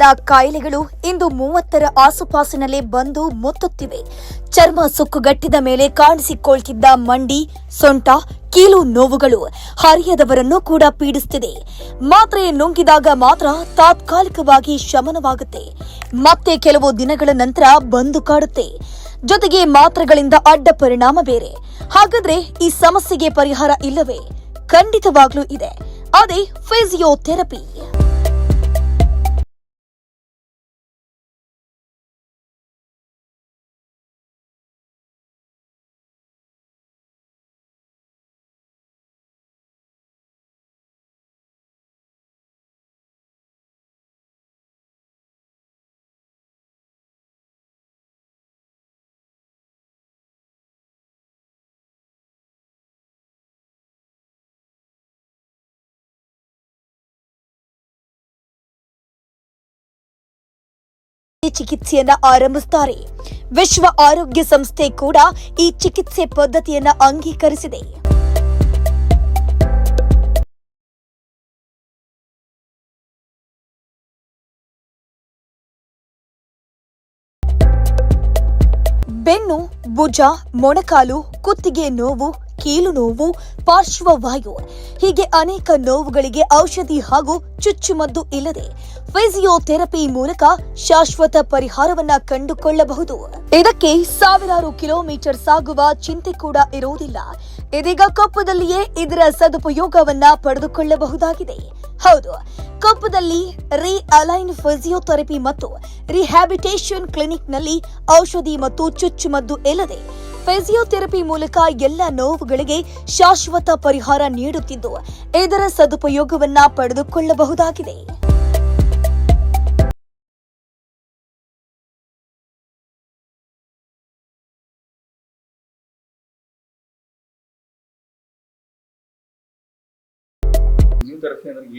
ಕಾಯಿಲೆಗಳು ಇಂದು ಮೂವತ್ತರ ಆಸುಪಾಸಿನಲ್ಲೇ ಬಂದು ಮುತ್ತುತ್ತಿವೆ. ಚರ್ಮ ಸುಕ್ಕುಗಟ್ಟಿದ ಮೇಲೆ ಕಾಣಿಸಿಕೊಳ್ತಿದ್ದ ಮಂಡಿ, ಸೊಂಟ, ಕೀಲು ನೋವುಗಳು ಹರಿಯದವರನ್ನು ಕೂಡ ಪೀಡಿಸುತ್ತಿದೆ ಮಾತ್ರೆ ನುಂಗಿದಾಗ ಮಾತ್ರ ತಾತ್ಕಾಲಿಕವಾಗಿ ಶಮನವಾಗುತ್ತೆ. ಮತ್ತೆ ಕೆಲವು ದಿನಗಳ ನಂತರ ಬಂದು ಕಾಡುತ್ತೆ. ಜೊತೆಗೆ ಮಾತ್ರೆಗಳಿಂದ ಅಡ್ಡ ಪರಿಣಾಮ ಬೇರೆ. ಹಾಗಾದ್ರೆ ಈ ಸಮಸ್ಯೆಗೆ ಪರಿಹಾರ ಇಲ್ಲವೇ? ಖಂಡಿತವಾಗ್ಲೂ ಇದೆ. ಅದೇ ಫಿಸಿಯೋಥೆರಪಿ. ಚಿಕಿತ್ಸೆಯನ್ನ ಆರಂಭಿಸುತ್ತಾರೆ ವಿಶ್ವ ಆರೋಗ್ಯ ಸಂಸ್ಥೆ ಕೂಡ ಈ ಚಿಕಿತ್ಸೆ ಪದ್ಧತಿಯನ್ನ ಅಂಗೀಕರಿಸಿದೆ. ಬೆನ್ನು, ಭುಜ, ಮೊಣಕಾಲು ಕುತ್ತಿಗೆ ನೋವು ಕೀಲು ನೋವು ಪಾರ್ಶ್ವವಾಯು ಹೀಗೆ ಅನೇಕ ನೋವುಗಳಿಗೆ ಔಷಧಿ ಹಾಗೂ ಚುಚ್ಚುಮದ್ದು ಇಲ್ಲದೆ ಫಿಸಿಯೋಥೆರಪಿ ಮೂಲಕ ಶಾಶ್ವತ ಪರಿಹಾರವನ್ನ ಕಂಡುಕೊಳ್ಳಬಹುದು. ಇದಕ್ಕೆ ಸಾವಿರಾರು ಕಿಲೋಮೀಟರ್ ಸಾಗುವ ಚಿಂತೆ ಕೂಡ ಇರುವುದಿಲ್ಲ. ಇದೀಗ ಕೊಪ್ಪದಲ್ಲಿಯೇ ಇದರ ಸದುಪಯೋಗವನ್ನ ಪಡೆದುಕೊಳ್ಳಬಹುದಾಗಿದೆ. ಹೌದು, ಕೊಪ್ಪದಲ್ಲಿ ರಿ ಅಲೈನ್ ಫಿಸಿಯೋಥೆರಪಿ ಮತ್ತು ರಿಹ್ಯಾಬಿಟೇಷನ್ ಕ್ಲಿನಿಕ್ನಲ್ಲಿ ಔಷಧಿ ಮತ್ತು ಚುಚ್ಚುಮದ್ದು ಇಲ್ಲದೆ ಫಿಸಿಯೋಥೆರಪಿ ಮೂಲಕ ಎಲ್ಲ ನೋವುಗಳಿಗೆ ಶಾಶ್ವತ ಪರಿಹಾರ ನೀಡುತ್ತಿದ್ದು ಇದರ ಸದುಪಯೋಗವನ್ನ ಪಡೆದುಕೊಳ್ಳಬಹುದಾಗಿದೆ.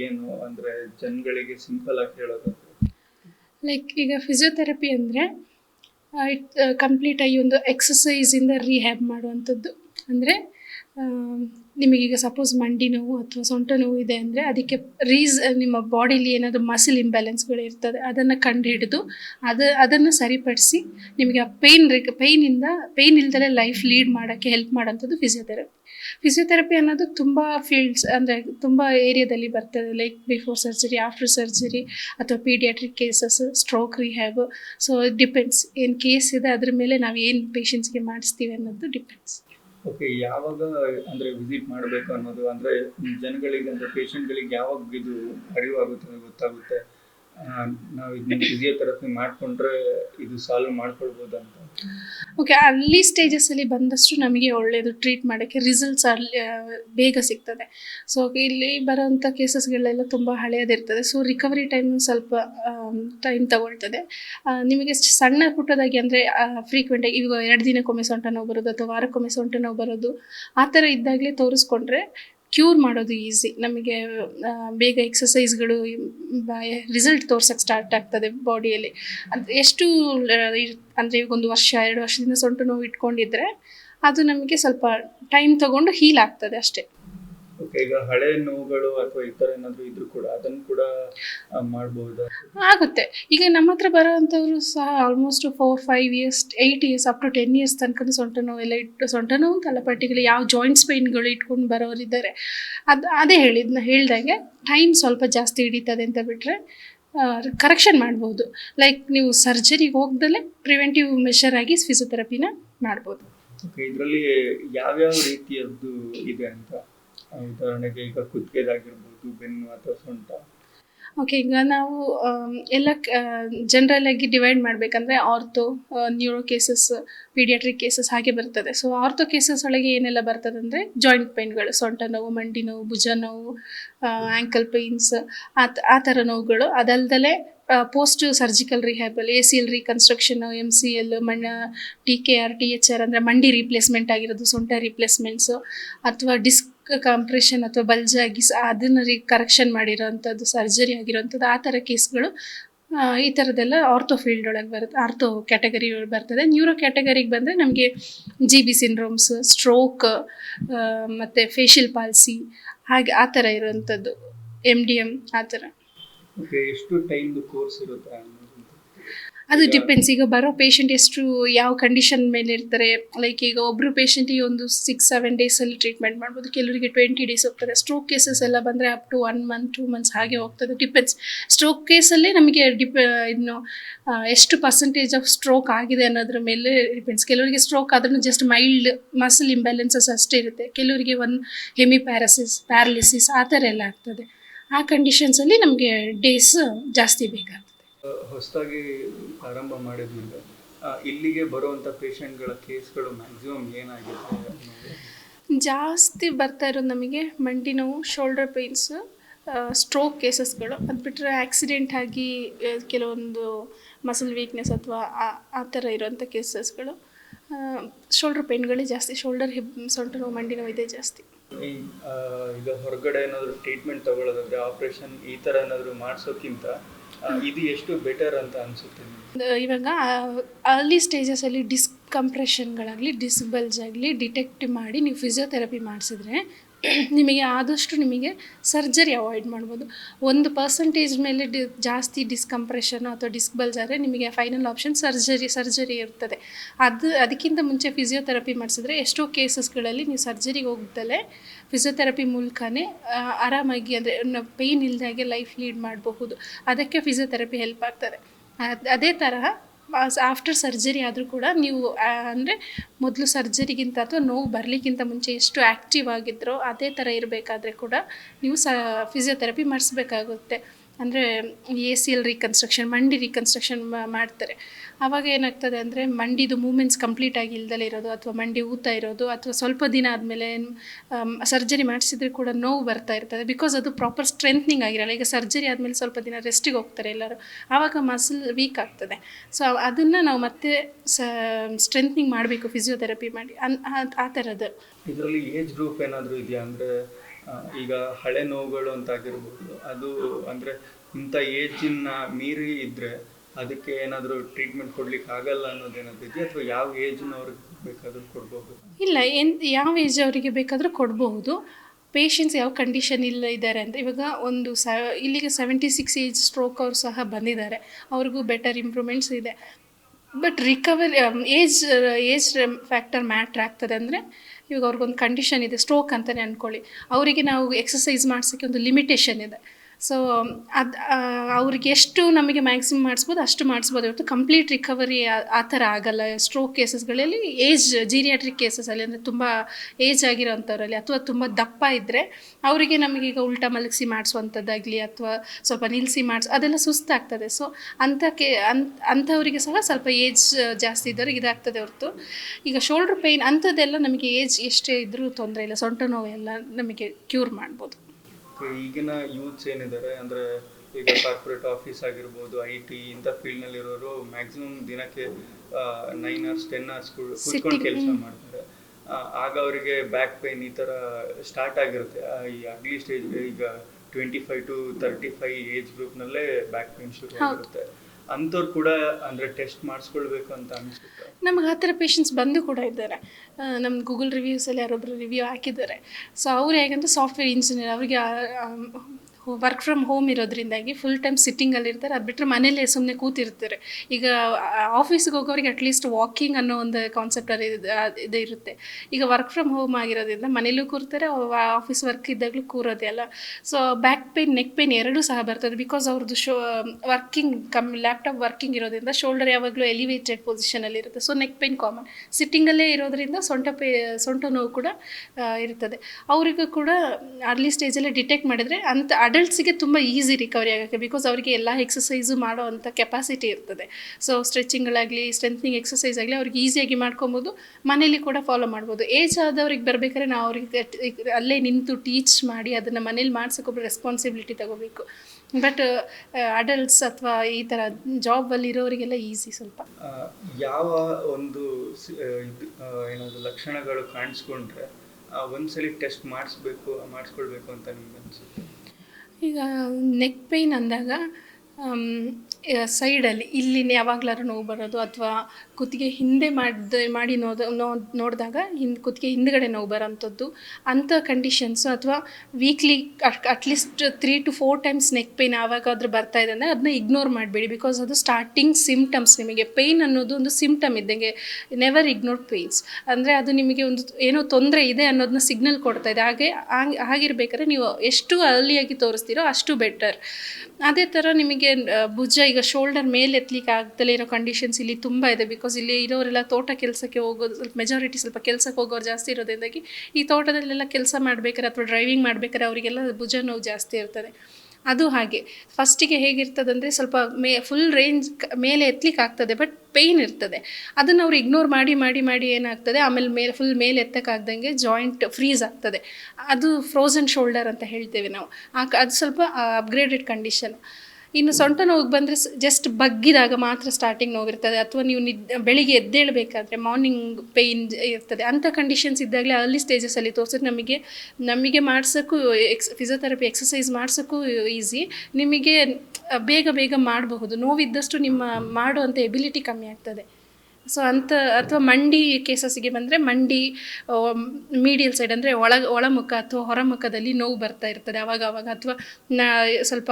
ಏನು ಅಂದ್ರೆ ಜನಗಳಿಗೆ ಸಿಂಪಲ್ ಆಗಿ ಹೇಳೋದು ಲೈಕ್ ಈಗ ಫಿಸಿಯೋಥೆರಪಿ ಅಂದರೆ ಕಂಪ್ಲೀಟಾಗಿ ಒಂದು ಎಕ್ಸಸೈಸಿಂದ ರೀಹ್ಯಾಬ್ ಮಾಡುವಂಥದ್ದು. ಅಂದರೆ ನಿಮಗೀಗ ಸಪೋಸ್ ಮಂಡಿ ನೋವು ಅಥವಾ ಸೊಂಟ ನೋವು ಇದೆ ಅಂದರೆ ಅದಕ್ಕೆ ರೀಸ್ ನಿಮ್ಮ ಬಾಡಿಲಿ ಏನಾದರೂ ಮಸಿಲ್ ಇಂಬ್ಯಾಲೆನ್ಸ್ಗಳು ಇರ್ತದೆ, ಅದನ್ನು ಕಂಡು ಹಿಡಿದು ಅದು, ಅದನ್ನು ಸರಿಪಡಿಸಿ ನಿಮಗೆ ಆ ಪೇಯ್ನ್ ರಿಕ್ ಪೇಯ್ನಿಂದ ಪೇಯ್ನ್ ಇಲ್ದಲೇ ಲೈಫ್ ಲೀಡ್ ಮಾಡೋಕ್ಕೆ ಹೆಲ್ಪ್ ಮಾಡೋಂಥದ್ದು ಫಿಸಿಯೋಥೆರಪಿ ಫಿಸಿಯೋಥೆರಪಿ ಅನ್ನೋದು ತುಂಬ ಫೀಲ್ಡ್ಸ್ ಅಂದರೆ ತುಂಬ ಏರಿಯಾದಲ್ಲಿ ಬರ್ತದೆ like before surgery after surgery ಅಥವಾ paediatric cases stroke rehab so depends ಏನು ಕೇಸ್ ಇದೆ ಅದ್ರ ಮೇಲೆ ನಾವು ಏನು ಪೇಷಂಟ್ಸ್ಗೆ ಮಾಡಿಸ್ತೀವಿ ಅನ್ನೋದು ಡಿಪೆಂಡ್ಸ್ ಓಕೆ ಯಾವಾಗ ಅಂದ್ರೆ ವಿಸಿಟ್ ಮಾಡಬೇಕು ಅನ್ನೋದು ಅಂದ್ರೆ ಜನಗಳಿಗೆ ಅಂದ್ರೆ ಪೇಷಂಟ್ಗಳಿಗೆ ಯಾವಾಗ ಇದು ಅರಿವಾಗುತ್ತೆ ಗೊತ್ತಾಗುತ್ತೆ. ನಾವು ಇದನ್ನ ಫಿಸಿಯೋಥೆರಪಿ ಮಾಡಿಕೊಂಡ್ರೆ ಇದು ಸಾಲ್ವ್ ಮಾಡ್ಕೊಳ್ಬೋದು ಅಂತ ಓಕೆ ಅಲ್ಲಿ ಸ್ಟೇಜಸ್ಸಲ್ಲಿ ಬಂದಷ್ಟು ನಮಗೆ ಒಳ್ಳೆಯದು ಟ್ರೀಟ್ ಮಾಡೋಕ್ಕೆ ರಿಸಲ್ಟ್ಸ್ ಅಲ್ಲಿ ಬೇಗ ಸಿಗ್ತದೆ. ಸೊ ಇಲ್ಲಿ ಬರೋಂಥ ಕೇಸಸ್ಗಳೆಲ್ಲ ತುಂಬ ಹಳೆಯದಿರ್ತದೆ. ಸೊ ರಿಕವರಿ ಟೈಮ್ ಸ್ವಲ್ಪ ಟೈಮ್ ತಗೊಳ್ತದೆ. ನಿಮಗೆ ಸಣ್ಣ ಪುಟ್ಟದಾಗಿ ಅಂದರೆ ಫ್ರೀಕ್ವೆಂಟಾಗಿ ಇವಾಗ ಎರಡು ದಿನಕ್ಕೊಮ್ಮೆ ಸೊಂಟ ನೋವು ಬರೋದು ಅಥವಾ ವಾರಕ್ಕೊಮ್ಮೆ ಸೊಂಟ ನೋವು ಬರೋದು, ಆ ಥರ ಇದ್ದಾಗಲೇ ತೋರಿಸ್ಕೊಂಡ್ರೆ ಕ್ಯೂರ್ ಮಾಡೋದು ಈಸಿ ನಮಗೆ ಬೇಗ ಎಕ್ಸಸೈಸ್ಗಳು ರಿಸಲ್ಟ್ ತೋರ್ಸಕ್ಕೆ ಸ್ಟಾರ್ಟ್ ಆಗ್ತದೆ ಬಾಡಿಯಲ್ಲಿ ಅದು ಎಷ್ಟು ಅಂದರೆ ಈಗ ಒಂದು ವರ್ಷ, ಎರಡು ವರ್ಷದಿಂದ ಸೊಂಟು ನೋವು ಇಟ್ಕೊಂಡಿದ್ರೆ ಅದು ನಮಗೆ ಸ್ವಲ್ಪ ಟೈಮ್ ತಗೊಂಡು ಹೀಲ್ ಆಗ್ತದೆ ಅಷ್ಟೇ. ಈಗ ಹಳೆ ನೋವುಗಳು ಅಥವಾ ಈ ಥರ ಏನಾದ್ರು ಇದ್ರು ಕೂಡ ಅದನ್ನು ಕೂಡ ಮಾಡಬಹುದು ಆಗುತ್ತೆ. ಈಗ ನಮ್ಮ ಹತ್ರ ಬರೋವಂಥವ್ರು ಸಹ almost four five years eight years up to ten years ತನಕ ಸೊಂಟ ಎಲ್ಲ ಇಟ್ಟು ಸೊಂಟ ನೋವು ಅಂತಲ್ಲ ಪರ್ಟಿಕ್ಯುಲರ್ ಯಾವ ಜಾಯಿಂಟ್ಸ್ ಪೇಯ್ನ್ಗಳು ಇಟ್ಕೊಂಡು ಬರೋರಿದ್ದಾರೆ ಅದು ಅದೇ ಹೇಳಿದ್ನ ಹೇಳ್ದಂಗೆ ಟೈಮ್ ಸ್ವಲ್ಪ ಜಾಸ್ತಿ ಹಿಡಿತದೆ ಅಂತ ಬಿಟ್ಟರೆ ಕರೆಕ್ಷನ್ ಮಾಡ್ಬೋದು. ಲೈಕ್ ನೀವು ಸರ್ಜರಿಗೆ ಹೋಗ್ದಲೇ ಪ್ರಿವೆಂಟಿವ್ ಮೆಷರ್ ಆಗಿ ಫಿಸಿಯೋಥೆರಪಿನ ಮಾಡ್ಬೋದು. ಇದರಲ್ಲಿ ಯಾವ್ಯಾವ ರೀತಿಯದ್ದು ಇದೆ ಅಂತ? ಉದಾಹರಣೆಗೆ ಈಗ ಕುತ್ತಿಗೆದಾಗಿರ್ಬೋದು, ಬೆನ್ನು ಅಥವಾ ಸೊಂಟ. ಓಕೆ ಈಗ ನಾವು ಎಲ್ಲ ಜನರಲ್ ಆಗಿ ಡಿವೈಡ್ ಮಾಡಬೇಕಂದ್ರೆ ortho neuro cases pediatric cases ಹಾಗೆ ಬರ್ತದೆ. ಸೊ ಆರ್ಥೋ ಕೇಸಸ್ ಒಳಗೆ ಏನೆಲ್ಲ ಬರ್ತದೆ ಅಂದರೆ ಜಾಯಿಂಟ್ ಪೈನ್ಗಳು ಸೊಂಟ ನೋವು, ಮಂಡಿ ನೋವು, ಭುಜ ನೋವು ಆ್ಯಂಕಲ್ ತ- ಆ ಥರ ನೋವುಗಳು. ಅದಲ್ದಲೇ post surgical rehab A C L reconstruction M C L ಮಣ್ಣ T K R T H R ಅಂದರೆ ಮಂಡಿ ರೀಪ್ಲೇಸ್ಮೆಂಟ್ ಆಗಿರೋದು, ಸೊಂಟ ರೀಪ್ಲೇಸ್ಮೆಂಟ್ಸು ಅಥವಾ ಡಿಸ್ಕ್ ಕಂಪ್ರೆಷನ್ ಅಥವಾ ಬಲ್ಜ್ ಆಗಿ ಸ- ಅದನ್ನ ರೀ ಕರೆಕ್ಷನ್ ಮಾಡಿರೋವಂಥದ್ದು ಸರ್ಜರಿ ಆಗಿರೋವಂಥದ್ದು ಆ ಥರ ಕೇಸ್ಗಳು ಈ ಥರದ್ದೆಲ್ಲ ಆರ್ಥೋ ಫೀಲ್ಡ್ ಒಳಗೆ ಬರುತ್ತೆ ಆರ್ಥೋ ಕ್ಯಾಟಗರಿ ಬರ್ತದೆ. ನ್ಯೂರೋ ಕ್ಯಾಟಗರಿಗೆ ಬಂದರೆ ನಮಗೆ ಜಿ ಬಿ ಸಿಂಡ್ರೋಮ್ಸ್ ಸ್ಟ್ರೋಕ್ ಮತ್ತು ಫೇಶಿಯಲ್ ಪಾಲ್ಸಿ ಹಾಗೆ ಆ ಥರ ಇರುವಂಥದ್ದು ಎಂ ಡಿ ಎಂ ಆ ಥರ. ಎಷ್ಟು ಟೈಮ್ದು ಕೋರ್ಸ್ ಇರುತ್ತೆ? ಅದು ಡಿಪೆಂಡ್ಸ್ ಈಗ ಬರೋ ಪೇಷಂಟ್ ಎಷ್ಟು ಯಾವ ಕಂಡೀಷನ್ ಮೇಲೆ ಇರ್ತಾರೆ? ಲೈಕ್ ಈಗ ಒಬ್ಬರು ಪೇಷಂಟಿಗೆ ಒಂದು ಸಿಕ್ಸ್ ಸೆವೆನ್ ಡೇಸಲ್ಲಿ ಟ್ರೀಟ್ಮೆಂಟ್ ಮಾಡ್ಬೋದು. ಕೆಲವರಿಗೆ ಟ್ವೆಂಟಿ ಡೇಸ್ ಹೋಗ್ತದೆ. ಸ್ಟ್ರೋಕ್ ಕೇಸಸ್ ಎಲ್ಲ ಬಂದರೆ up to one month two months ಹಾಗೆ ಹೋಗ್ತದೆ. ಡಿಪೆಂಡ್ಸ್ ಸ್ಟ್ರೋಕ್ ಕೇಸಲ್ಲೇ ನಮಗೆ ಡಿಪೆ ಇನ್ನು ಎಷ್ಟು ಪರ್ಸೆಂಟೇಜ್ ಆಫ್ ಸ್ಟ್ರೋಕ್ ಆಗಿದೆ ಅನ್ನೋದ್ರ ಮೇಲೆ ಡಿಪೆಂಡ್ಸ್ ಕೆಲವರಿಗೆ ಸ್ಟ್ರೋಕ್ ಆದ್ರೂ ಜಸ್ಟ್ ಮೈಲ್ಡ್ ಮಸಲ್ ಇಂಬ್ಯಾಲೆನ್ಸಸ್ ಅಷ್ಟೇ ಇರುತ್ತೆ. ಕೆಲವರಿಗೆ ಒಂದು ಹೆಮಿ ಪ್ಯಾರಸಿಸ್ ಪ್ಯಾರಲಿಸಿಸ್ ಆ ಥರ ಎಲ್ಲ ಆಗ್ತದೆ. ಆ ಕಂಡೀಷನ್ಸಲ್ಲಿ ನಮಗೆ ಡೇಸ್ ಜಾಸ್ತಿ ಬೇಕಾಗ್ತದೆ. ಹೊಸದಾಗಿ ಪ್ರಾರಂಭ ಮಾಡಿದ್ಮೇಲೆ ಇಲ್ಲಿಗೆ ಬರುವಂಥ ಪೇಷಂಟ್ಗಳ ಕೇಸ್ಗಳು ಮ್ಯಾಕ್ಸಿಮಮ್ ಏನಾಗಿದೆ ಜಾಸ್ತಿ ಬರ್ತಾ ಇರೋದು ನಮಗೆ ಮಂಡಿ ನೋವು ಶೋಲ್ಡರ್ ಪೇಯ್ನ್ಸ್ ಸ್ಟ್ರೋಕ್ ಕೇಸಸ್ಗಳು ಅದು ಬಿಟ್ಟರೆ ಆಕ್ಸಿಡೆಂಟ್ ಆಗಿ ಕೆಲವೊಂದು ಮಸಲ್ ವೀಕ್ನೆಸ್ ಅಥವಾ ಆ ಥರ ಇರೋವಂಥ ಕೇಸಸ್ಗಳು ಶೋಲ್ಡರ್ ಪೇಯ್ನ್ಗಳೇ ಜಾಸ್ತಿ. ಶೋಲ್ಡರ್ ಹಿಪ್ ಸೊಂಟ ನೋವು ಮಂಡಿ ನೋವು ಇದೆ ಜಾಸ್ತಿ. ಈಗ ಹೊರಗಡೆ ಏನಾದರೂ ಟ್ರೀಟ್ಮೆಂಟ್ ತಗೊಳ್ಳೋದಾದ್ರೆ ಆಪ್ರೇಷನ್ ಈ ಥರ ಏನಾದರೂ ಮಾಡಿಸೋಕ್ಕಿಂತ ಇದು ಎಷ್ಟು ಬೆಟರ್ ಅಂತ ಅನಿಸುತ್ತೆ ಇವಾಗ ಅರ್ಲಿ ಸ್ಟೇಜಸಲ್ಲಿ ಡಿಸ್ಕ್ ಕಂಪ್ರೆಷನ್ಗಳಾಗಲಿ ಡಿಸ್ಕ್ ಬಲ್ಜ್ ಆಗಲಿ ಡಿಟೆಕ್ಟ್ ಮಾಡಿ ನೀವು ಫಿಸಿಯೋಥೆರಪಿ ಮಾಡಿಸಿದ್ರೆ ನಿಮಗೆ ಆದಷ್ಟು ನಿಮಗೆ ಸರ್ಜರಿ ಅವಾಯ್ಡ್ ಮಾಡ್ಬೋದು. ಒಂದು ಪರ್ಸಂಟೇಜ್ ಮೇಲೆ ಡಿ, ಜಾಸ್ತಿ ಡಿಸ್ಕಂಪ್ರೆಷನ್ ಅಥವಾ ಡಿಸ್ಕ್ ಆದರೆ ನಿಮಗೆ ಫೈನಲ್ ಆಪ್ಷನ್ ಸರ್ಜರಿ ಸರ್ಜರಿ ಇರ್ತದೆ. ಅದು, ಅದಕ್ಕಿಂತ ಮುಂಚೆ ಫಿಸಿಯೋಥೆರಪಿ ಮಾಡಿಸಿದ್ರೆ ಎಷ್ಟೋ ಕೇಸಸ್ಗಳಲ್ಲಿ ನೀವು ಸರ್ಜರಿಗೆ ಹೋಗ್ದಲೇ ಫಿಸಿಯೋಥೆರಪಿ ಮೂಲಕನೇ ಆರಾಮಾಗಿ ಅಂದರೆ ಪೇಯ್ನ್ ಇಲ್ಲದಾಗೆ ಲೈಫ್ ಲೀಡ್ ಮಾಡಬಹುದು. ಅದಕ್ಕೆ ಫಿಸಿಯೋಥೆರಪಿ ಹೆಲ್ಪ್ ಆಗ್ತದೆ. ಅದೇ ತರಹ ಆಫ್ಟರ್ ಸರ್ಜರಿ ಆದರೂ ಕೂಡ ನೀವು ಅಂದರೆ ಮೊದಲು ಸರ್ಜರಿಗಿಂತ ಅಥವಾ ನೋವು ಬರಲಿಕ್ಕಿಂತ ಮುಂಚೆ ಎಷ್ಟು ಆ್ಯಕ್ಟಿವ್ ಆಗಿದ್ದರೋ ಅದೇ ಥರ ಇರಬೇಕಾದ್ರೆ ಕೂಡ ನೀವು ಸ, ಫಿಸಿಯೋಥೆರಪಿ ಮಾಡಿಸ್ಬೇಕಾಗುತ್ತೆ. ಅಂದರೆ ಎ ಸಿ ಎಲ್ ರೀಕನ್ಸ್ಟ್ರಕ್ಷನ್ ಮಂಡಿ ರೀಕನ್ಸ್ಟ್ರಕ್ಷನ್ ಮಾಡ್ತಾರೆ. ಆವಾಗ ಏನಾಗ್ತದೆ ಅಂದರೆ ಮಂಡಿದು ಮೂಮೆಂಟ್ಸ್ ಕಂಪ್ಲೀಟ್ ಆಗಿ ಇಲ್ದಲೇ ಇರೋದು ಅಥವಾ ಮಂಡಿ ಊತ ಇರೋದು ಅಥವಾ ಸ್ವಲ್ಪ ದಿನ ಆದಮೇಲೆ ಸರ್ಜರಿ ಮಾಡಿಸಿದ್ರೆ ಕೂಡ ನೋವು ಬರ್ತಾ ಇರ್ತದೆ. ಬಿಕಾಸ್ ಅದು ಪ್ರಾಪರ್ ಸ್ಟ್ರೆಂತ್ನಿಂಗ್ ಆಗಿರಲ್ಲ. ಈಗ ಸರ್ಜರಿ ಆದಮೇಲೆ ಸ್ವಲ್ಪ ದಿನ ರೆಸ್ಟಿಗೆ ಹೋಗ್ತಾರೆ ಎಲ್ಲರೂ. ಆವಾಗ ಮಸಲ್ ವೀಕ್ ಆಗ್ತದೆ. ಸೊ ಅದನ್ನು ನಾವು ಮತ್ತೆ ಸ ಸ್ಟ್ರೆಂತ್ನಿಂಗ್ ಮಾಡಬೇಕು ಫಿಸಿಯೋಥೆರಪಿ ಮಾಡಿ. ಆ ಥರದ್ದು ಇದರಲ್ಲಿ ಏಜ್ ಗ್ರೂಪ್ ಏನಾದರೂ ಇದೆಯಾ? ಅಂದರೆ ಈಗ ಹಳೆ ನೋವುಗಳು ಅಂತ ಆಗಿರ್ಬೋದು, ಅದು ಅಂದರೆ ಇಂಥ ಏಜಿನ ಮೀರಿ ಇದ್ದರೆ ಅದಕ್ಕೆ ಏನಾದರೂ ಟ್ರೀಟ್ಮೆಂಟ್ ಕೊಡ್ಲಿಕ್ಕೆ ಆಗಲ್ಲ ಅನ್ನೋದೇನಾದ್ರು ಇದೆಯಾ? ಅಥವಾ ಯಾವ ಏಜ್ನವ್ರಿಗೆ ಬೇಕಾದರೂ ಕೊಡ್ಬೋದು? ಇಲ್ಲ ಎಂತ ಯಾವ ಏಜ್ ಅವರಿಗೆ ಬೇಕಾದರೂ ಕೊಡಬಹುದು ಪೇಷಂಟ್ಸ್ ಯಾವ ಕಂಡೀಷನ್ ಇಲ್ಲ ಇದ್ದಾರೆ ಅಂತ. ಇವಾಗ ಒಂದು ಸ, ಇಲ್ಲಿಗೆ ಸೆವೆಂಟಿ ಸಿಕ್ಸ್ ಏಜ್ ಸ್ಟ್ರೋಕ್ ಅವರು ಸಹ ಬಂದಿದ್ದಾರೆ. ಅವ್ರಿಗೂ ಬೆಟರ್ ಇಂಪ್ರೂವ್ಮೆಂಟ್ಸ್ ಇದೆ. But recovery age age factor matter ಆಗ್ತದೆ ಅಂದರೆ ಇವಾಗ ಅವ್ರಿಗೊಂದು ಕಂಡೀಷನ್ ಇದೆ ಸ್ಟ್ರೋಕ್ ಅಂತಲೇ ಅಂದ್ಕೊಳ್ಳಿ ಅವರಿಗೆ ನಾವು ಎಕ್ಸಸೈಸ್ ಮಾಡಿಸೋಕ್ಕೆ ಒಂದು ಲಿಮಿಟೇಷನ್ ಇದೆ. ಸೊ ಅದು ಅವ್ರಿಗೆ ಎಷ್ಟು ನಮಗೆ ಮ್ಯಾಕ್ಸಿಮಮ್ ಮಾಡಿಸ್ಬೋದು, ಅಷ್ಟು ಮಾಡಿಸ್ಬೋದು. ಇವತ್ತು ಕಂಪ್ಲೀಟ್ ರಿಕವರಿ ಆ ಥರ ಆಗಲ್ಲ. ಸ್ಟ್ರೋಕ್ ಕೇಸಸ್ಗಳಲ್ಲಿ ಏಜ್ ಜೀರಿಯಾಟ್ರಿಕ್ ಕೇಸಸಲ್ಲಿ ಅಂದರೆ ತುಂಬ ಏಜ್ ಆಗಿರೋಂಥವ್ರಲ್ಲಿ ಅಥವಾ ತುಂಬ ದಪ್ಪ ಇದ್ದರೆ ಅವರಿಗೆ ನಮಗೀಗ ಉಲ್ಟಾ ಮಲಗಿಸಿ ಮಾಡಿಸುವಂಥದ್ದಾಗಲಿ ಅಥವಾ ಸ್ವಲ್ಪ ನಿಲ್ಲಿಸಿ ಮಾಡಿಸ್, ಅದೆಲ್ಲ ಸುಸ್ತಾಗ್ತದೆ. ಸೊ ಅಂಥ ಕೇ ಅಂಥ ಅಂಥವರಿಗೆ ಸಹ ಸ್ವಲ್ಪ ಏಜ್ ಜಾಸ್ತಿ ಇದ್ದವ್ರಿಗೆ ಇದಾಗ್ತದೆ ಹೊರತು. ಈಗ ಶೋಲ್ಡ್ರ್ ಪೇಯ್ನ್ ಅಂಥದ್ದೆಲ್ಲ ನಮಗೆ ಏಜ್ ಎಷ್ಟೇ ಇದ್ದರೂ ತೊಂದರೆ ಇಲ್ಲ. ಸೊಂಟ ನೋವು ಎಲ್ಲ ನಮಗೆ ಕ್ಯೂರ್ ಮಾಡ್ಬೋದು. ಈಗಿನ ಯೂತ್ಸ್ ಏನಿದ್ದಾರೆ ಅಂದ್ರೆ ಈಗ ಕಾರ್ಪೊರೇಟ್ ಆಫೀಸ್ ಆಗಿರ್ಬೋದು ಐ ಟಿ ಇಂಥ ಫೀಲ್ಡ್ನಲ್ಲಿರೋರು ಮ್ಯಾಕ್ಸಿಮಮ್ ದಿನಕ್ಕೆ ನೈನ್ ಅವರ್ಸ್ ಟೆನ್ ಅವರ್ಸ್ ಕುತ್ಕೊಂಡು ಕೆಲಸ ಮಾಡ್ತಾರೆ. ಆಗ ಅವರಿಗೆ ಬ್ಯಾಕ್ ಪೈನ್ ಈ ತರ ಸ್ಟಾರ್ಟ್ ಆಗಿರುತ್ತೆ. ಈ ಅಗ್ಲಿ ಸ್ಟೇಜ್ ಈಗ twenty five to thirty five age ಗ್ರೂಪ್ನಲ್ಲೇ back pain ಶುರು. ಆಗಿರುತ್ತೆ ಅಂಥವ್ರು ಕೂಡ ಅಂದರೆ ಟೆಸ್ಟ್ ಮಾಡಿಸ್ಕೊಳ್ಬೇಕು ಅಂತ ಅನಿಸುತ್ತೆ. ನಮಗೆ ಆ ಥರ ಪೇಷಂಟ್ಸ್ ಬಂದು ಕೂಡ ಇದ್ದಾರೆ. ನಮ್ಮ ಗೂಗಲ್ ರಿವ್ಯೂಸಲ್ಲಿ ಯಾರೊಬ್ಬರು ರಿವ್ಯೂ ಹಾಕಿದ್ದಾರೆ. ಸೊ ಅವ್ರು ಹೇಗಂದ್ರೆ ಸಾಫ್ಟ್ವೇರ್ ಇಂಜಿನಿಯರ್ ಅವರಿಗೆ ವರ್ಕ್ ಫ್ರಮ್ ಹೋಮ್ ಇರೋದ್ರಿಂದಾಗಿ ಫುಲ್ ಟೈಮ್ ಸಿಟ್ಟಿಂಗಲ್ಲಿ ಇರ್ತಾರೆ. ಅದು ಬಿಟ್ಟರೆ ಮನೇಲೇ ಸುಮ್ಮನೆ ಕೂತಿರ್ತಾರೆ. ಈಗ ಆಫೀಸ್ಗೆ ಹೋಗೋರಿಗೆ ಅಟ್ಲೀಸ್ಟ್ ವಾಕಿಂಗ್ ಅನ್ನೋ ಒಂದು ಕಾನ್ಸೆಪ್ಟ್ ಇದು ಇರುತ್ತೆ. ಈಗ ವರ್ಕ್ ಫ್ರಮ್ ಹೋಮ್ ಆಗಿರೋದ್ರಿಂದ ಮನೇಲೂ ಕೂರ್ತಾರೆ ಆಫೀಸ್ ವರ್ಕ್ ಇದ್ದಾಗಲೂ ಕೂರೋದೇ ಅಲ್ಲ. So back pain neck pain ಎರಡೂ ಸಹ ಬರ್ತದೆ ಬಿಕಾಸ್ ಅವ್ರದ್ದು show working cum laptop working ಇರೋದ್ರಿಂದ ಶೋಲ್ಡರ್ ಯಾವಾಗಲೂ ಎಲಿವೇಟೆಡ್ ಪೊಸಿಷನಲ್ಲಿ ಇರುತ್ತೆ. ಸೊ ನೆಕ್ ಪೇನ್ ಕಾಮನ್ ಸಿಟ್ಟಿಂಗಲ್ಲೇ ಇರೋದ್ರಿಂದ ಸೊಂಟ ಪೇ, ಸೊಂಟ ನೋವು ಕೂಡ ಇರ್ತದೆ. ಅವರಿಗೂ ಕೂಡ ಅರ್ಲಿ ಸ್ಟೇಜಲ್ಲೇ ಡಿಟೆಕ್ಟ್ ಮಾಡಿದರೆ ಅಂತ ಅಡಲ್ಟ್ಸಿಗೆ ತುಂಬ ಈಸಿ ರಿಕವರಿ ಆಗೋಕ್ಕೆ ಬಿಕಾಸ್ ಅವರಿಗೆ ಎಲ್ಲ ಎಕ್ಸಸೈಸು ಮಾಡೋ ಅಂಥ ಕೆಪಾಸಿಟಿ ಇರ್ತದೆ. ಸೊ ಸ್ಟ್ರೆಚಿಂಗ್ಗಳಾಗಲಿ ಸ್ಟ್ರೆಂತ್ನಿಂಗ್ ಎಕ್ಸಸೈಸ್ ಆಗಲಿ ಅವ್ರಿಗೆ ಈಸಿಯಾಗಿ ಮಾಡ್ಕೊಬೋದು. ಮನೇಲಿ ಕೂಡ ಫಾಲೋ ಮಾಡ್ಬೋದು. ಏಜ್ ಆದವ್ರಿಗೆ ಬರಬೇಕಾದ್ರೆ ನಾವು ಅವ್ರಿಗೆ ಅಲ್ಲೇ ನಿಂತು ಟೀಚ್ ಮಾಡಿ ಅದನ್ನು ಮನೇಲಿ ಮಾಡ್ಸೋಕೊಬ್ರು ರೆಸ್ಪಾನ್ಸಿಬಿಲಿಟಿ ತಗೋಬೇಕು. ಬಟ್ ಅಡಲ್ಟ್ಸ್ ಅಥವಾ ಈ ಥರ ಜಾಬಲ್ಲಿ ಇರೋರಿಗೆಲ್ಲ ಈಸಿ ಸ್ವಲ್ಪ. ಯಾವ ಒಂದು ಏನಾದರೂ ಲಕ್ಷಣಗಳು ಕಾಣಿಸ್ಕೊಂಡ್ರೆ ಒಂದ್ಸಲಿ ಟೆಸ್ಟ್ ಮಾಡಿಸ್ಬೇಕು, ಮಾಡಿಸ್ಕೊಳ್ಬೇಕು ಅಂತ ನಿಮ್ಗೆ ಅನ್ಸುತ್ತೆ ಈಗ ನೆಕ್ ಪೇಯ್ನ್ ಅಂದಾಗ ಸೈಡಲ್ಲಿ ಇಲ್ಲಿ ಯಾವಾಗ್ಲಾರು ನೋವು ಬರೋದು ಅಥವಾ ಕುತ್ತಿಗೆ ಹಿಂದೆ ಮಾಡಿದ, ಮಾಡಿ ನೋದ, ನೋ- ನೋಡಿದಾಗ ಹಿಂದೆ ಕುತ್ತಿಗೆ ಹಿಂದ್ಗಡೆ ನೋವು ಬರೋಂಥದ್ದು, ಅಂಥ ಕಂಡೀಷನ್ಸು ಅಥವಾ weekly at at least three to four times neck pain ಯಾವಾಗಾದ್ರೂ ಬರ್ತಾ ಇದೆ ಅಂದರೆ ಅದನ್ನ ಇಗ್ನೋರ್ ಮಾಡಬೇಡಿ ಬಿಕಾಸ್ ಅದು ಸ್ಟಾರ್ಟಿಂಗ್ ಸಿಮ್ಟಮ್ಸ್ ನಿಮಗೆ. ಪೇಯ್ನ್ ಅನ್ನೋದು ಒಂದು ಸಿಮ್ಟಮ್ ಇದ್ದಂಗೆ ನೆವರ್ ಇಗ್ನೋರ್ ಪೇಯ್ನ್ಸ್ ಅಂದರೆ ಅದು ನಿಮಗೆ ಒಂದು ಏನೋ ತೊಂದರೆ ಇದೆ ಅನ್ನೋದನ್ನ ಸಿಗ್ನಲ್ ಕೊಡ್ತಾ ಇದೆ. ಹಾಗೆ ಹಾಗಿರ್ಬೇಕಾದ್ರೆ ನೀವು ಎಷ್ಟು ಅರ್ಲಿಯಾಗಿ ತೋರಿಸ್ತೀರೋ ಅಷ್ಟು ಬೆಟರ್ ಅದೇ ಥರ ನಿಮಗೆ ಭುಜ ಈಗ ಶೋಲ್ಡರ್ ಮೇಲೆ ಎತ್ತಲಿಕ್ಕೆ ಆಗ್ದಲೇ ಇರೋ ಕಂಡೀಷನ್ಸ್ ಇಲ್ಲಿ ತುಂಬ ಇದೆ. ಬಿಕಾಸ್ ಇಲ್ಲಿ ಇರೋರೆಲ್ಲ ತೋಟ ಕೆಲಸಕ್ಕೆ ಹೋಗೋದು, ಸ್ವಲ್ಪ ಮೆಜಾರಿಟಿ ಸ್ವಲ್ಪ ಕೆಲಸಕ್ಕೆ ಹೋಗೋರು ಜಾಸ್ತಿ ಇರೋದ್ರಿಂದಾಗಿ ಈ ತೋಟದಲ್ಲೆಲ್ಲ ಕೆಲಸ ಮಾಡ್ಬೇಕಾರೆ ಅಥವಾ ಡ್ರೈವಿಂಗ್ ಮಾಡ್ಬೇಕಾದ್ರೆ ಅವರಿಗೆಲ್ಲ ಭುಜ ನೋವು ಜಾಸ್ತಿ ಇರ್ತದೆ. ಅದು ಹಾಗೆ. ಫಸ್ಟಿಗೆ ಹೇಗಿರ್ತದಂದರೆ ಸ್ವಲ್ಪ ಮೇ ಫುಲ್ ರೇಂಜ್ ಮೇಲೆ ಎತ್ತಲಿಕ್ಕೆ ಆಗ್ತದೆ ಬಟ್ ಪೇಯ್ನ್ ಇರ್ತದೆ. ಅದನ್ನು ಅವ್ರು ಇಗ್ನೋರ್ ಮಾಡಿ ಮಾಡಿ ಮಾಡಿ ಏನಾಗ್ತದೆ? ಆಮೇಲೆ ಮೇಲೆ ಫುಲ್ ಮೇಲೆ ಎತ್ತಕ್ಕಾಗ್ದಂಗೆ ಜಾಯಿಂಟ್ ಫ್ರೀಸ್ ಆಗ್ತದೆ. ಅದು ಫ್ರೋಝನ್ ಶೋಲ್ಡರ್ ಅಂತ ಹೇಳ್ತೇವೆ ನಾವು. ಆ ಅದು ಸ್ವಲ್ಪ ಅಪ್ಗ್ರೇಡೆಡ್ ಕಂಡೀಷನ್ ಇನ್ನು ಸೊಂಟ ನೋವು ಬಂದರೆ ಜಸ್ಟ್ ಬಗ್ಗಿದಾಗ ಮಾತ್ರ ಸ್ಟಾರ್ಟಿಂಗ್ ನೋವಿರ್ತದೆ. ಅಥವಾ ನೀವು ನಿದ್, ಬೆಳಿಗ್ಗೆ ಎದ್ದೇಳಬೇಕಾದ್ರೆ ಮಾರ್ನಿಂಗ್ ಪೇಯ್ನ್ ಇರ್ತದೆ. ಅಂಥ ಕಂಡೀಷನ್ಸ್ ಇದ್ದಾಗಲೇ ಅರ್ಲಿ ಸ್ಟೇಜಸಲ್ಲಿ ತೋರಿಸಿದ್ರೆ ನಮಗೆ ನಮಗೆ ಮಾಡ್ಸೋಕ್ಕೂ ಎಕ್ಸ್ ಫಿಸಿಯೋಥೆರಪಿ ಎಕ್ಸಸೈಸ್ ಮಾಡ್ಸೋಕ್ಕೂ ಈಸಿ ನಿಮಗೆ ಬೇಗ ಬೇಗ ಮಾಡಬಹುದು. ನೋವಿದ್ದಷ್ಟು ನಿಮ್ಮ ಮಾಡುವಂಥ ಎಬಿಲಿಟಿ ಕಮ್ಮಿ ಆಗ್ತದೆ. ಸೊ ಅಂತ, ಅಥವಾ ಮಂಡಿ ಕೇಸಸ್ಗೆ ಬಂದರೆ ಮಂಡಿ ಮೀಡಿಯಲ್ ಸೈಡ್ ಅಂದರೆ ಒಳ ಒಳಮುಖ ಅಥವಾ ಹೊರಮುಖದಲ್ಲಿ ನೋವು ಬರ್ತಾ ಇರ್ತದೆ. ಅವಾಗ ಅವಾಗ ಅಥವಾ ಸ್ವಲ್ಪ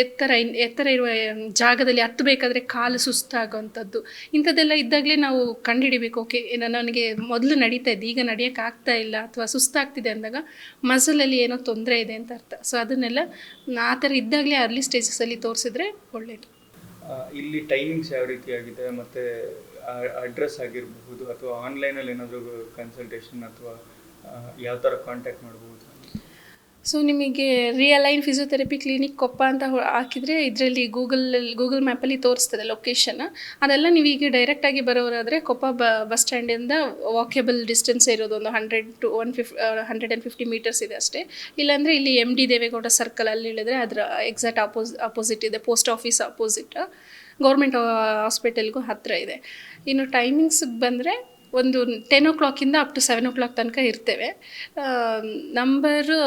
ಎತ್ತರ ಎತ್ತರ ಇರುವ ಜಾಗದಲ್ಲಿ ಹತ್ತಬೇಕಾದ್ರೆ ಕಾಲು ಸುಸ್ತಾಗುವಂಥದ್ದು. ಇಂಥದ್ದೆಲ್ಲ ಇದ್ದಾಗಲೇ ನಾವು ಕಂಡುಹಿಡಿಬೇಕು. ಓಕೆ ನನಗೆ ಮೊದಲು ನಡೀತಾ ಇದ್ದೆ. ಈಗ ನಡೆಯೋಕ್ಕಾಗ್ತಾ ಇಲ್ಲ ಅಥವಾ ಸುಸ್ತಾಗ್ತಿದೆ ಅಂದಾಗ ಮಸಲಲ್ಲಿ ಏನೋ ತೊಂದರೆ ಇದೆ ಅಂತ ಅರ್ಥ. ಸೊ ಅದನ್ನೆಲ್ಲ ಆ ಥರ ಇದ್ದಾಗಲೇ ಅರ್ಲಿ ಸ್ಟೇಜಸಲ್ಲಿ ತೋರಿಸಿದ್ರೆ ಒಳ್ಳೆಯದು ಇಲ್ಲಿ ಟೈಮಿಂಗ್ಸ್ ಯಾವ ರೀತಿಯಾಗಿದೆ? ಮತ್ತು ಅಡ್ರೆಸ್ ಆಗಿರಬಹುದು ಅಥವಾ ಆನ್ಲೈನಲ್ಲಿ ಏನಾದರೂ ಕನ್ಸಲ್ಟೇಷನ್ ಅಥವಾ ಯಾವ ಥರ ಕಾಂಟ್ಯಾಕ್ಟ್ ಮಾಡ್ಬೋದು? ಸೊ ನಿಮಗೆ ರಿಯಲೈನ್ ಫಿಸಿಯೋಥೆರಪಿ ಕ್ಲಿನಿಕ್ ಕೊಪ್ಪ ಅಂತ ಹಾಕಿದರೆ ಇದರಲ್ಲಿ ಗೂಗಲ್ ಗೂಗಲ್ ಮ್ಯಾಪಲ್ಲಿ ತೋರಿಸ್ತದೆ ಲೊಕೇಶನ್ ಅದೆಲ್ಲ ನೀವು ಈಗ ಡೈರೆಕ್ಟಾಗಿ ಬರೋರಾದರೆ ಕೊಪ್ಪ ಬ ಬಸ್ ಸ್ಟ್ಯಾಂಡಿಂದ ವಾಕೇಬಲ್ ಡಿಸ್ಟೆನ್ಸ್ ಇರೋದು ಒಂದು hundred to one ಫಿಫ್ hundred and fifty metres ಇದೆ ಅಷ್ಟೇ. ಇಲ್ಲಾಂದರೆ ಇಲ್ಲಿ ಎಂ ಡಿ ದೇವೇಗೌಡ ಸರ್ಕಲ್ ಅಲ್ಲಿ ಹೇಳಿದ್ರೆ ಅದರ ಎಕ್ಸಾಕ್ಟ್ ಅಪೋಸ್ ಅಪೋಸಿಟ್ ಇದೆ ಪೋಸ್ಟ್ ಆಫೀಸ್ ಅಪೋಸಿಟ್ ಗೌರ್ಮೆಂಟ್ ಹಾಸ್ಪಿಟಲ್ಗೂ ಹತ್ತಿರ ಇದೆ. ಇನ್ನು ಟೈಮಿಂಗ್ಸಿಗೆ ಬಂದರೆ ಒಂದು ಟೆನ್ ಓ ಕ್ಲಾಕಿಂದ up to seven o'clock ತನಕ ಇರ್ತೇವೆ. ನಂಬರು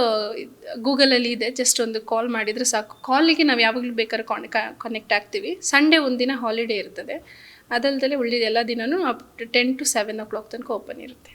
ಗೂಗಲಲ್ಲಿ ಇದೆ. ಜಸ್ಟ್ ಒಂದು ಕಾಲ್ ಮಾಡಿದರೆ ಸಾಕು. ಕಾಲಿಗೆ ನಾವು ಯಾವಾಗಲೂ ಬೇಕಾದ್ರೆ ಕಾನ್ ಕನೆಕ್ಟ್ ಆಗ್ತೀವಿ. ಸಂಡೇ ಒಂದಿನ ಹಾಲಿಡೇ ಇರ್ತದೆ. ಅದಲ್ದಲೆ ಉಳಿದ ಎಲ್ಲ ದಿನವೂ up to ten to seven o'clock ತನಕ ಓಪನ್ ಇರುತ್ತೆ.